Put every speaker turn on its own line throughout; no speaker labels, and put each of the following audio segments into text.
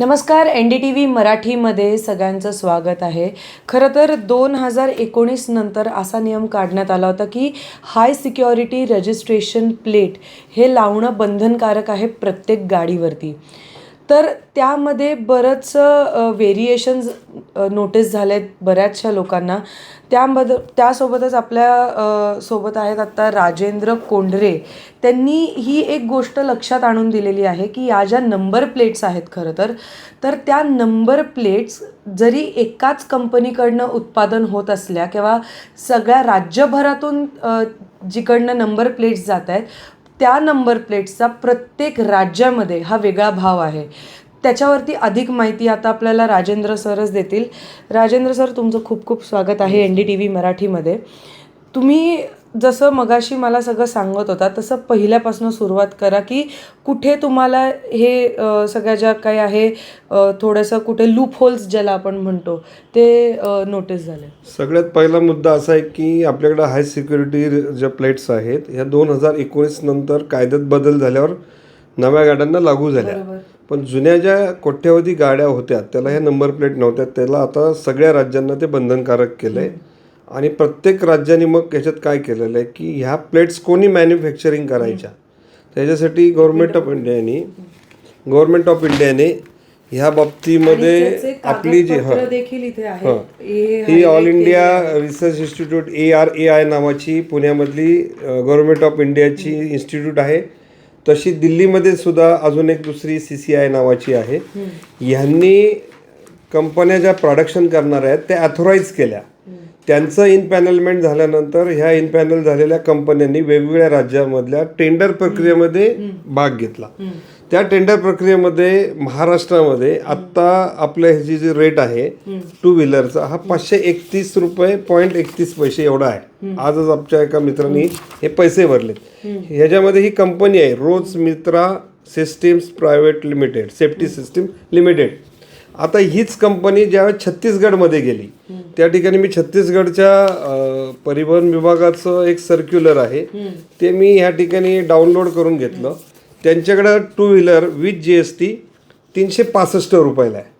नमस्कार N D T V मराठीमध्ये सगळ्यांचं स्वागत आहे. खरं तर दोन हजार एकोणीस नंतर असा नियम काढण्यात आला होता की हाय सिक्युरिटी रजिस्ट्रेशन प्लेट हे लावणं बंधनकारक आहे प्रत्येक गाडीवरती. तर त्यामध्ये बरंचसं व्हेरिएशन्स नोटीस झाले आहेत बऱ्याचशा लोकांना. त्याबद त्यासोबतच आपल्यासोबत आहेत आत्ता राजेंद्र कोंढरे. त्यांनी ही एक गोष्ट लक्षात आणून दिलेली आहे की या ज्या नंबर प्लेट्स आहेत खरं तर तर त्या नंबर प्लेट्स जरी एकाच कंपनीकडनं उत्पादन होत असल्या किंवा सगळ्या राज्यभरातून जिकडनं नंबर प्लेट्स जात आहेत त्या नंबर प्लेट्सचा प्रत्येक राज्यामध्ये हा वेगळा भाव आहे. त्याच्यावरती अधिक माहिती आता आपल्याला राजेंद्र सरच देतील. राजेंद्र सर तुमचं खूप खूप स्वागत आहे एन डी टी व्ही मराठीमध्ये. तुम्ही जसं मगाशी मला सगळं सांगत होता तसं पहिल्यापासून सुरुवात करा की कुठे तुम्हाला हे सगळ्या ज्या काही आहे थोडंसं कुठे लूप होल्स ज्याला आपण म्हणतो ते नोटीस झाले.
सगळ्यात पहिला मुद्दा असा आहे की आपल्याकडे हाय सिक्युरिटी ज्या प्लेट्स आहेत ह्या दोन हजार एकोणीस नंतर कायद्यात बदल झाल्यावर नव्या गाड्यांना लागू झाल्या. पण जुन्या ज्या कोट्यावधी गाड्या होत्या त्याला ह्या नंबर प्लेट नव्हत्या त्याला आता सगळ्या राज्यांना ते बंधनकारक केलं आहे आणि प्रत्येक राज्याने मग ह्याच्यात काय केलेलं आहे की ह्या प्लेट्स कोणी मॅन्युफॅक्चरिंग करायच्या? त्याच्यासाठी गव्हर्नमेंट ऑफ इंडियाने गव्हर्नमेंट ऑफ इंडियाने ह्या बाबतीमध्ये आपली जी हं.
देखील इथे आहे
हं.
हे
all India research institute A R A I नावाची पुण्यामधली गव्हर्नमेंट ऑफ इंडियाची इन्स्टिट्यूट आहे. तशी दिल्लीमध्ये सुद्धा अजून एक दुसरी सी सी आय नावाची आहे. ह्यांनी कंपन्या ज्या प्रोडक्शन करणार आहेत त्या अथोराईज केल्या. त्यांचं इन पॅनलमेंट झाल्यानंतर ह्या इन पॅनल झालेल्या कंपन्यांनी वेगवेगळ्या राज्यामधल्या टेंडर प्रक्रियेमध्ये भाग घेतला. त्या टेंडर प्रक्रियेमध्ये महाराष्ट्रामध्ये आत्ता आपल्या ह्याची जी रेट आहे टू व्हीलरचा हा पाचशे एकतीस रुपये पॉईंट एकतीस पैसे एवढा आहे. आजच आमच्या एका मित्रांनी हे पैसे भरलेत. ह्याच्यामध्ये ही कंपनी आहे Rosmerta systems private limited safety system limited. आता हीच कंपनी ज्यावेळेस छत्तीसगडमध्ये गेली त्या ठिकाणी मी छत्तीसगडच्या परिवहन विभागाचं एक सर्क्युलर आहे. ते मी ह्या ठिकाणी डाउनलोड करून घेतलं. त्यांच्याकडं two wheeler with G S T तीनशे पासष्ट रुपयाला आहे.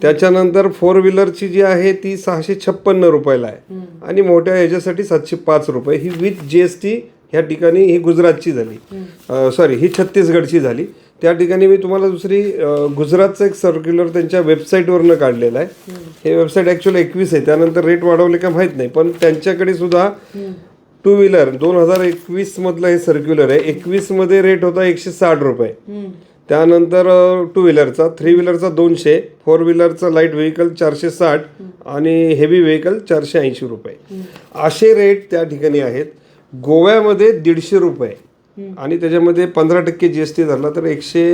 त्याच्यानंतर फोर व्हीलरची जी आहे ती सहाशे छप्पन्न रुपयाला आहे. आणि मोठ्या ह्याच्यासाठी सातशे पाच रुपये. ही विथ जी एस टी ह्या ठिकाणी ही गुजरातची झाली. सॉरी ही छत्तीसगडची झाली. त्या ठिकाणी मी तुम्हाला दुसरी गुजरातचं एक सर्क्युलर त्यांच्या वेबसाईटवरनं काढलेलं आहे. हे वेबसाईट ॲक्च्युअली एकवीस आहे. त्यानंतर रेट वाढवले का माहीत नाही पण त्यांच्याकडे सुद्धा टू व्हीलर दोन हजार एकवीस मधलं हे सर्क्युलर आहे. एकवीसमध्ये रेट होता एकशे साठ रुपये. त्यानंतर टू व्हीलरचा थ्री व्हीलरचा दोनशे फोर व्हीलरचा लाइट व्हेकल चारशे साठ आणि हेवी व्हेकल चारशे ऐंशी रुपये. असे रेट त्या ठिकाणी आहेत. गोव्यामध्ये दीडशे रुपये. आणि त्याच्यामध्ये पंधरा टक्के जी एस टी धरला तर एकशे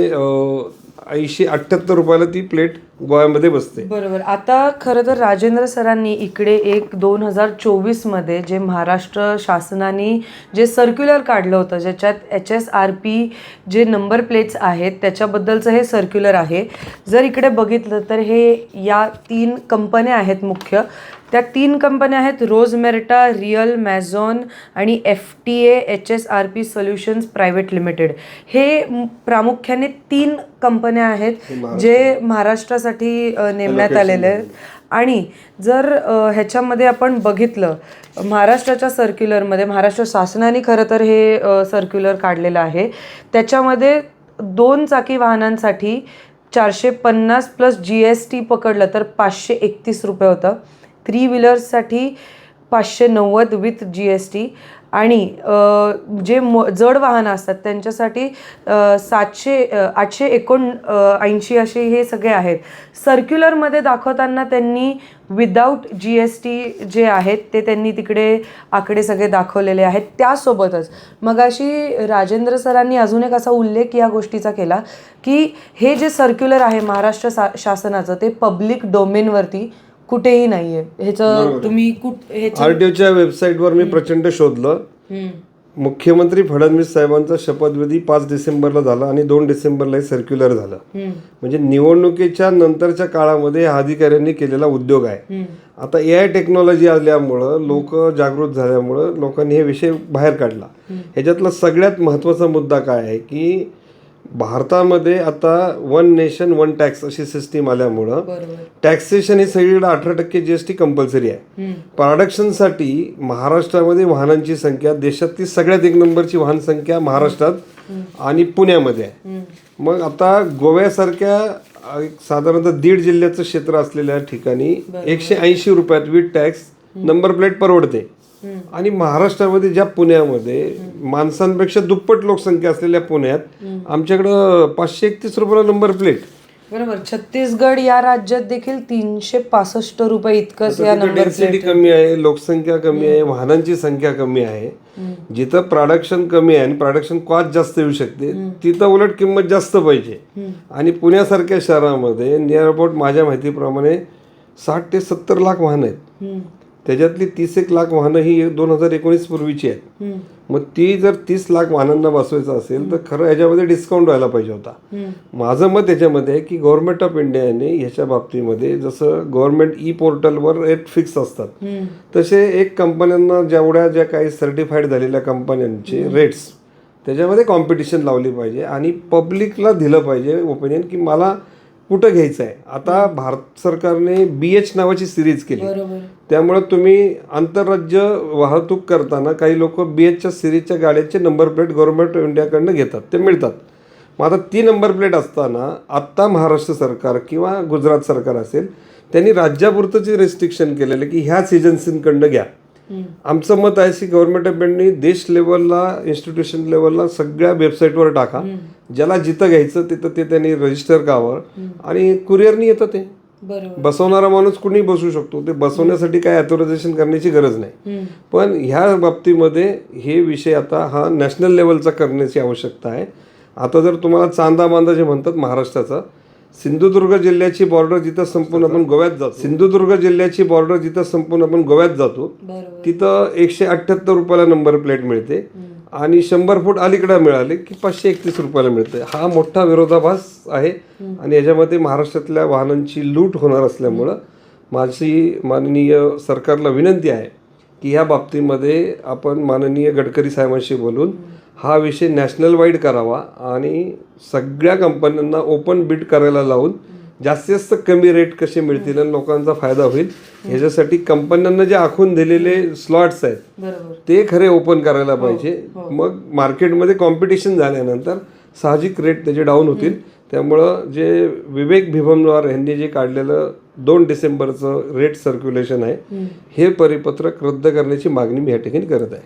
ऐंशी अठ्ठ्याहत्तर रुपयाला ती प्लेट गोव्यामध्ये बसते.
बरोबर. आता खरं तर राजेंद्र सरांनी इकडे एक दोन हजार चोवीसमध्ये जे महाराष्ट्र शासनाने जे सर्क्युलर काढलं होतं ज्याच्यात एच एस आर पी जे नंबर प्लेट्स आहेत त्याच्याबद्दलचं हे सर्क्युलर आहे. जर इकडे बघितलं तर हे या तीन कंपन्या आहेत मुख्य. त्या तीन कंपन्या आहेत रोजमेर्टा रिअल मॅझॉन आणि F T A H S R P solutions private limited हे प्रामुख्याने तीन कंपन्या आहेत जे महाराष्ट्रासाठी अ, नेमण्यात आलेले आहेत. आणि जर ह्याच्यामध्ये आपण बघितलं महाराष्ट्राच्या सर्क्युलरमध्ये महाराष्ट्र शासनाने खरं तर हे सर्क्युलर काढलेलं आहे. त्याच्यामध्ये दोन चाकी वाहनांसाठी चारशे पन्नास प्लस जी एस टी पकडलं तर पाचशे एकतीस रुपये होतं. थ्री व्हीलर्ससाठी पाचशे नव्वद विथ जी एस टी आणि जे मो जड वाहनं असतात त्यांच्यासाठी सातशे आठशे एकोण ऐंशी असे हे सगळे आहेत. सर्क्युलरमध्ये दाखवताना त्यांनी विदाऊट जी एस टी जे आहेत ते त्यांनी तिकडे आकडे सगळे दाखवलेले आहेत. त्यासोबतच मगाशी राजेंद्र सरांनी अजून एक असा उल्लेख या गोष्टीचा केला की हे जे सर्क्युलर आहे महाराष्ट्र सा शासनाचं ते पब्लिक डोमेनवरती कुठेही नाहीये. ह्याचं तुम्ही कुठ
आरटीओच्या वेबसाईटवर मी प्रचंड शोधलं. मुख्यमंत्री फडणवीस साहेबांचा शपथविधी पाच डिसेंबरला झाला आणि दोन डिसेंबरला सर्क्युलर झालं. म्हणजे निवडणुकीच्या नंतरच्या काळामध्ये हा अधिकाऱ्यांनी केलेला उद्योग आहे. आता ए आय टेक्नॉलॉजी आल्यामुळं लोक जागृत झाल्यामुळं लोकांनी हे विषय बाहेर काढला. ह्याच्यातला सगळ्यात महत्त्वाचा मुद्दा काय आहे की भारतामध्ये आता वन नेशन वन टॅक्स अशी सिस्टीम आल्यामुळं टॅक्सेशन हे सगळीकडे अठरा टक्के जी एस टी कंपल्सरी आहे. प्रोडक्शनसाठी महाराष्ट्रामध्ये वाहनांची संख्या देशातली सगळ्यात एक नंबरची वाहन संख्या महाराष्ट्रात आणि पुण्यामध्ये आहे. मग आता गोव्यासारख्या साधारणतः दीड जिल्ह्याचं क्षेत्र असलेल्या ठिकाणी एकशे ऐंशी रुपयात विथ टॅक्स नंबर प्लेट परवडते. आणि महाराष्ट्रामध्ये ज्या पुण्यामध्ये माणसांपेक्षा दुप्पट लोकसंख्या असलेल्या पुण्यात आमच्याकडं पाचशे एकतीस रुपयाला नंबर प्लेट
बरोबर. छत्तीसगड या राज्यात देखील तीनशे पासष्ट रुपये इतकंच या नंबर
डेन्सिटी कमी आहे लोकसंख्या कमी आहे वाहनांची संख्या कमी आहे. जिथं प्रोडक्शन कमी आहे आणि प्रोडक्शन कॉस्ट जास्त येऊ शकते तिथं उलट किंमत जास्त पाहिजे. आणि पुण्यासारख्या शहरामध्ये नियर अबाउट माझ्या माहितीप्रमाणे साठ ते सत्तर लाख वाहनं आहेत. त्याच्यातली तीस एक लाख वाहनं ही दोन हजार एकोणीस पूर्वीची आहेत. मग ती जर तीस लाख वाहनांना बसवायचं असेल तर खरं याच्यामध्ये डिस्काउंट व्हायला पाहिजे होता. माझं मत याच्यामध्ये आहे की गव्हर्नमेंट ऑफ इंडियाने ह्याच्या बाबतीमध्ये जसं गव्हर्नमेंट ई पोर्टलवर रेट फिक्स असतात तसे एक कंपन्यांना जेवढ्या ज्या काही सर्टिफाईड झालेल्या कंपन्यांचे रेट्स त्याच्यामध्ये कॉम्पिटिशन लावली पाहिजे आणि पब्लिकला दिलं पाहिजे ओपिनियन की मला कुठं घ्यायचं आहे आता भारत सरकारने बी एच नावाची सिरीज केली. त्यामुळे तुम्ही आंतरराज्य वाहतूक करताना काही लोक बी एचच्या सिरीजच्या गाड्यांचे नंबर प्लेट गव्हर्नमेंट ऑफ इंडियाकडनं घेतात. ते मिळतात. मग आता ती नंबर प्लेट असताना आत्ता महाराष्ट्र सरकार किंवा गुजरात सरकार असेल त्यांनी राज्यापुरतंचे रेस्ट्रिक्शन केलेलं की ह्याच एजन्सींकडनं घ्या. आमचं मत आहे की गव्हर्नमेंट ऑफ इंडियाने देश लेवलला इन्स्टिट्यूशन लेवलला सगळ्या वेबसाईटवर टाका. ज्याला जिथं घ्यायचं तिथं ते त्यांनी रजिस्टर करावं. आणि कुरिअरनी येतं ते. बसवणारा माणूस कुणी बसवू शकतो. ते बसवण्यासाठी काय अथॉरायझेशन करण्याची गरज नाही. पण ह्या बाबतीमध्ये हे विषय आता हा नॅशनल लेवलचा करण्याची आवश्यकता आहे. आता जर तुम्हाला चांदा बांदा जे म्हणतात महाराष्ट्राचा सिंधुदुर्ग जिल्ह्याची बॉर्डर जिथं संपून आपण गोव्यात जातो सिंधुदुर्ग जिल्ह्याची बॉर्डर जिथं संपून आपण गोव्यात जातो तिथं एकशे अठ्ठ्याहत्तर रुपयाला नंबर प्लेट मिळते. आणि शंभर फूट अलीकडे मिळाले की पाचशे एकतीस रुपयाला मिळते. हा मोठा विरोधाभास आहे आणि याच्यामध्ये महाराष्ट्रातल्या वाहनांची लूट होणार असल्यामुळं माझी माननीय सरकारला विनंती आहे की ह्या बाबतीमध्ये आपण माननीय गडकरी साहेबांशी बोलून हा विषय नॅशनल वाईड करावा आणि सगळ्या कंपन्यांना ओपन बिड करायला लावून जास्तीत जास्त कमी रेट कसे मिळतील आणि लोकांचा फायदा होईल ह्याच्यासाठी कंपन्यांना जे आखून दिलेले स्लॉट्स आहेत ते खरे ओपन करायला पाहिजे. मग मार्केटमध्ये कॉम्पिटिशन झाल्यानंतर साहजिक रेट त्याचे डाऊन होतील. त्यामुळं जे विवेक भिभमद्वार यांनी जे काढलेलं दोन डिसेंबरचं रेट सर्क्युलेशन आहे हे परिपत्रक रद्द करण्याची मागणी मी या ठिकाणी करत आहे.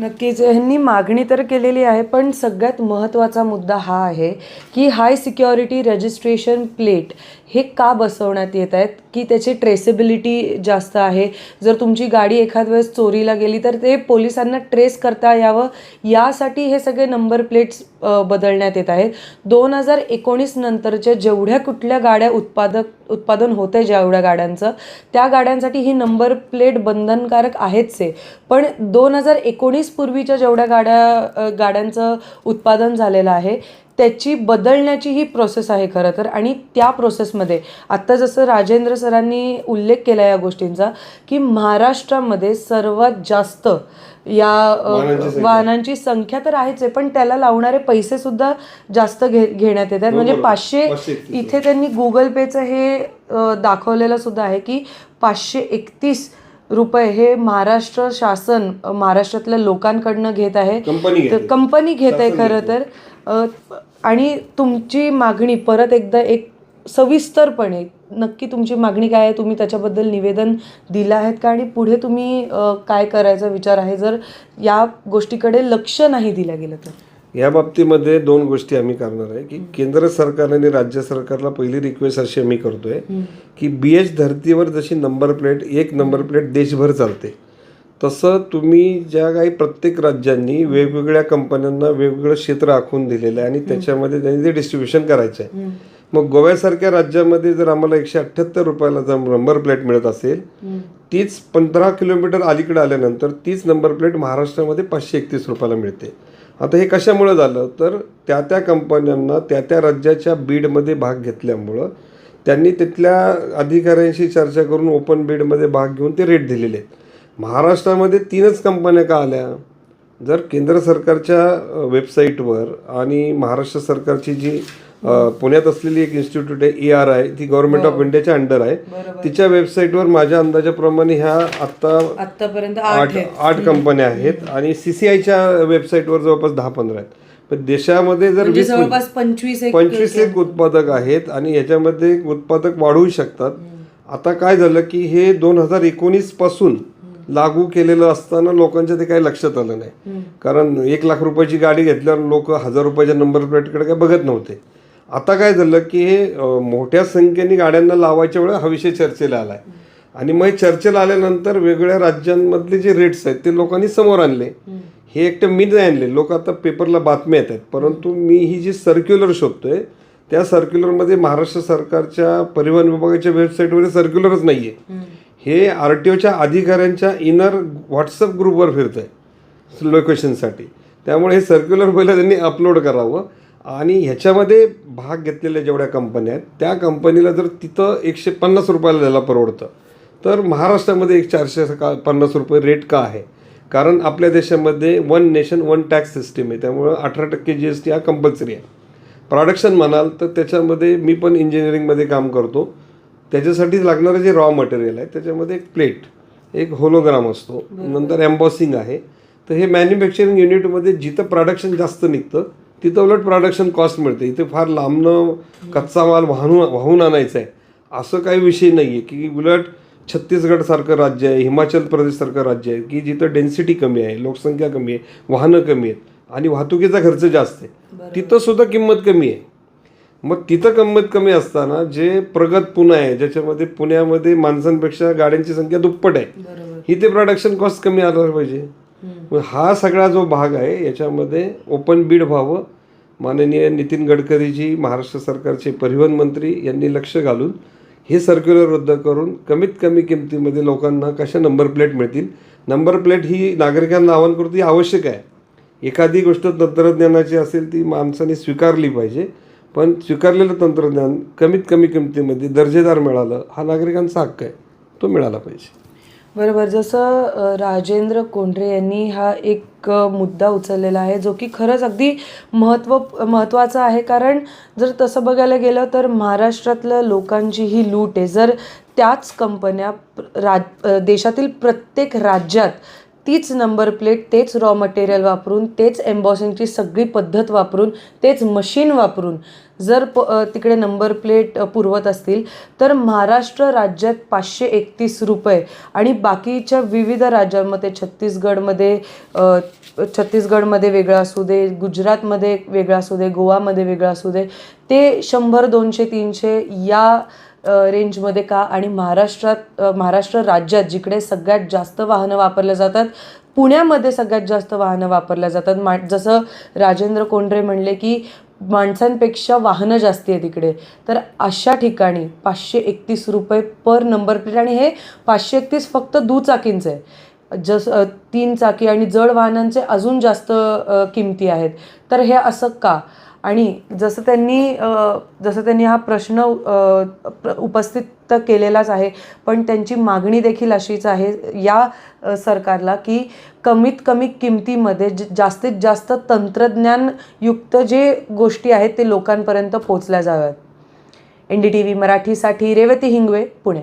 नक्कीच. ह्यांनी मागणी तर केलेली आहे पण सगळ्यात महत्त्वाचा मुद्दा हा आहे की हाय सिक्युरिटी रजिस्ट्रेशन प्लेट हे का बसवण्यात येत आहेत? की त्याची ट्रेसेबिलिटी जास्त आहे? जर तुमची गाडी एखाद वेळेस चोरीला गेली तर ते पोलिसांना ट्रेस करता यावं? यासाठी हे सगळे नंबर प्लेट्स बदलण्यात येत आहेत. दोन हजार एकोणीस नंतरच्या जेवढ्या कुठल्या गाड्या उत्पादक उत्पादन होते जेवढ्या गाड्यांचं त्या गाड्यांसाठी ही नंबर प्लेट बंधनकारक आहेच आहे पण दोन हजार एकोणीस पूर्वीच्या जेवढ्या गाड्या गाड्यांचं उत्पादन झालेलं आहे त्याची बदलण्याची ही प्रोसेस आहे खरं तर. आणि त्या प्रोसेसमध्ये आत्ता जसं राजेंद्र सरांनी उल्लेख केला या गोष्टींचा की महाराष्ट्रामध्ये सर्वात जास्त या वाहनांची संख्या. तर आहेच आहे पण त्याला लावणारे पैसे सुद्धा जास्त घे घेण्यात येतात. म्हणजे पाचशे इथे त्यांनी गुगल पेचं हे दाखवलेलं सुद्धा आहे की पाचशे एकतीस रुपये हे महाराष्ट्र शासन महाराष्ट्रातल्या लोकांकडनं घेत आहे.
कंपनी
घेत. आहे खरं तर. आणि तुमची मागणी परत एकदा एक सविस्तरपणे नक्की तुमची मागणी काय आहे तुम्ही त्याच्याबद्दल निवेदन दिलं आहेत का? आणि पुढे तुम्ही काय करायचा विचार आहे? जर या गोष्टीकडे लक्ष नाही दिलं गेलं तर?
या बाबतीमध्ये दोन गोष्टी आम्ही करणार आहे की केंद्र सरकार आणि राज्य सरकारला पहिली रिक्वेस्ट अशी आम्ही करतोय की बी एच धर्तीवर जशी नंबर प्लेट एक नंबर प्लेट देशभर चालते. तसं तुम्ही ज्या काही प्रत्येक राज्यांनी वेगवेगळ्या कंपन्यांना वेगवेगळं क्षेत्र आखून दिलेलं आहे आणि त्याच्यामध्ये त्यांनी ते डिस्ट्रीब्युशन करायचं आहे मग गोव्यासारख्या राज्यामध्ये जर आम्हाला एकशे अठ्ठ्याहत्तर रुपयाला जर नंबर प्लेट मिळत असेल तीच पंधरा किलोमीटर अलीकडे आल्यानंतर तीच नंबर प्लेट महाराष्ट्रामध्ये पाचशे एकतीस रुपयाला मिळते. आता हे कशामुळं झालं? तर त्या त्या कंपन्यांना त्या त्या राज्याच्या बीडमध्ये भाग घेतल्यामुळं त्यांनी तिथल्या अधिकाऱ्यांशी चर्चा करून ओपन बीडमध्ये भाग घेऊन ते रेट दिलेले आहेत. महाराष्ट्रामध्ये तीनच कंपन्या का आल्या? जर केंद्र सरकारच्या वेबसाईटवर आणि महाराष्ट्र सरकारची जी पुण्यात असलेली एक इन्स्टिट्यूट आहे ए आर आय ती गव्हर्नमेंट ऑफ इंडियाच्या अंडर आहे. तिच्या वेबसाईटवर माझ्या अंदाजाप्रमाणे ह्या आत्ता
आतापर्यंत
आठ
आठ
कंपन्या आहेत आणि सीसीआयच्या वेबसाईटवर जवळपास दहा पंधरा आहेत. पण देशामध्ये जर
म्हणजे जवळपास पंचवीस एक
पंचवीस एक उत्पादक आहेत आणि ह्याच्यामध्ये उत्पादक वाढवू शकतात. आता काय झालं की हे दोन हजार एकोणीसपासून लागू केलेलं असताना लोकांच्या ते काही लक्षात आलं नाही. कारण एक लाख रुपयाची गाडी घेतल्यावर लोक हजार रुपयाच्या नंबर प्लेटकडे काय बघत नव्हते. आता काय झालं की हे मोठ्या संख्येने गाड्यांना लावायच्या वेळेस हा विषय चर्चेला आलाय. आणि मग चर्चेला आल्यानंतर वेगवेगळ्या राज्यांमधले जे रेट्स आहेत ते लोकांनी समोर आणले. हे एकटं मी नाही आणले. लोक आता पेपरला बातम्या येत आहेत. परंतु मी ही जी सर्क्युलर शोधतोय त्या सर्क्युलरमध्ये महाराष्ट्र सरकारच्या परिवहन विभागाच्या वेबसाईटवर सर्क्युलरच नाही आहे हे आर टी ओच्या अधिकाऱ्यांच्या इनर व्हॉट्सअप ग्रुपवर फिरतं आहे लोकेशनसाठी त्यामुळे हे सर्क्युलर पहिलं त्यांनी अपलोड करावं. आणि ह्याच्यामध्ये भाग घेतलेल्या जेवढ्या कंपन्या आहेत त्या कंपनीला जर तिथं एकशे पन्नास रुपयाला द्यायला परवडतं तर महाराष्ट्रामध्ये एक चारशे का पन्नास रुपये रेट का आहे? कारण आपल्या देशामध्ये one nation one tax system आहे. त्यामुळं अठरा टक्के जी एस टी हा कंपल्सरी आहे. प्रॉडक्शन म्हणाल तर त्याच्यामध्ये मी पण इंजिनिअरिंगमध्ये काम करतो. त्याच्यासाठी लागणारं जे रॉ मटेरियल आहे त्याच्यामध्ये एक प्लेट एक होलोग्राम असतो. नंतर एम्बॉसिंग आहे. तर हे मॅन्युफॅक्चरिंग युनिटमध्ये जिथं प्रोडक्शन जास्त निघतं तिथं उलट प्रोडक्शन कॉस्ट मिळते. इथे फार लांबनं कच्चा माल वाहून वाहून आणायचा आहे असं काही विषय नाही आहे की उलट छत्तीसगडसारखं राज्य आहे हिमाचल प्रदेशसारखं राज्य आहे की जिथं डेन्सिटी कमी आहे लोकसंख्या कमी आहे वाहनं कमी आहेत आणि वाहतुकीचा खर्च जास्त आहे. तिथं सुद्धा किंमत कमी आहे. मग तिथं किंमत कमी असताना जे प्रगत पुणे आहे ज्याच्यामध्ये पुण्यामध्ये माणसांपेक्षा गाड्यांची संख्या दुप्पट आहे ही ते प्रोडक्शन कॉस्ट कमी आलं पाहिजे. मग हा सगळा जो भाग आहे याच्यामध्ये ओपन बीड व्हावं. माननीय नितीन गडकरीजी महाराष्ट्र सरकारचे परिवहन मंत्री यांनी लक्ष घालून हे सर्क्युलर रद्द करून कमीत कमी किमतीमध्ये लोकांना कशा नंबर प्लेट मिळतील? नंबर प्लेट ही नागरिकांना आवाहन आवश्यक आहे. एखादी गोष्ट तंत्रज्ञानाची असेल ती माणसाने स्वीकारली पाहिजे. पण स्वीकारलेलं तंत्रज्ञान कमीत कमी किमतीमध्ये दर्जेदार मिळालं हा नागरिकांचा हक्क आहे. तो मिळाला पाहिजे.
बरोबर. जसं राजेंद्र कोंढरे यांनी हा एक मुद्दा उचललेला आहे जो की खरंच अगदी महत्त्व महत्त्वाचा आहे. कारण जर तसं बघायला गेलं तर महाराष्ट्रातलं लोकांची ही लूट आहे. जर त्याच कंपन्या राज देशातील प्रत्येक राज्यात तीच नंबर प्लेट तेच रॉ मटेरियल वापरून तेच एम्बॉसिंगची सगळी पद्धत वापरून तेच मशीन वापरून जर प तिकडे नंबर प्लेट पुरवत असतील तर महाराष्ट्र राज्यात पाचशे एकतीस रुपये आणि बाकीच्या विविध राज्यांमध्ये छत्तीसगडमध्ये छत्तीसगडमध्ये वेगळं असू दे गुजरातमध्ये वेगळं असू दे गोवामध्ये वेगळं असू दे ते शंभर दोनशे तीनशे या रेंजमध्ये का? आणि महाराष्ट्रात महाराष्ट्र राज्यात जिकडे सगळ्यात जास्त वाहनं वापरल्या जातात पुण्यामध्ये सगळ्यात जास्त वाहनं वापरल्या जातात. मा जसं राजेंद्र कोंढरे म्हणले की माणसांपेक्षा वाहनं जास्ती आहे तिकडे तर अशा ठिकाणी पाचशे एकतीस रुपये पर नंबर प्लेट आणि हे पाचशे एकतीस फक्त दुचाकींचं आहे जस तीन चाकी आणि जड वाहनांचे अजून जास्त किमती आहेत. तर हे असं का? आणि जसं त्यांनी जसं त्यांनी हा प्रश्न उपस्थित केलेलाच आहे पण त्यांची मागणी देखील अशीच आहे या सरकारला की कमीत कमी किमतीमध्ये ज- जास्तीत जास्त तंत्रज्ञानयुक्त जे गोष्टी आहेत ते लोकांपर्यंत पोचल्या जाव्यात. एन डी टी व्ही मराठीसाठी रेवती हिंगवे पुणे.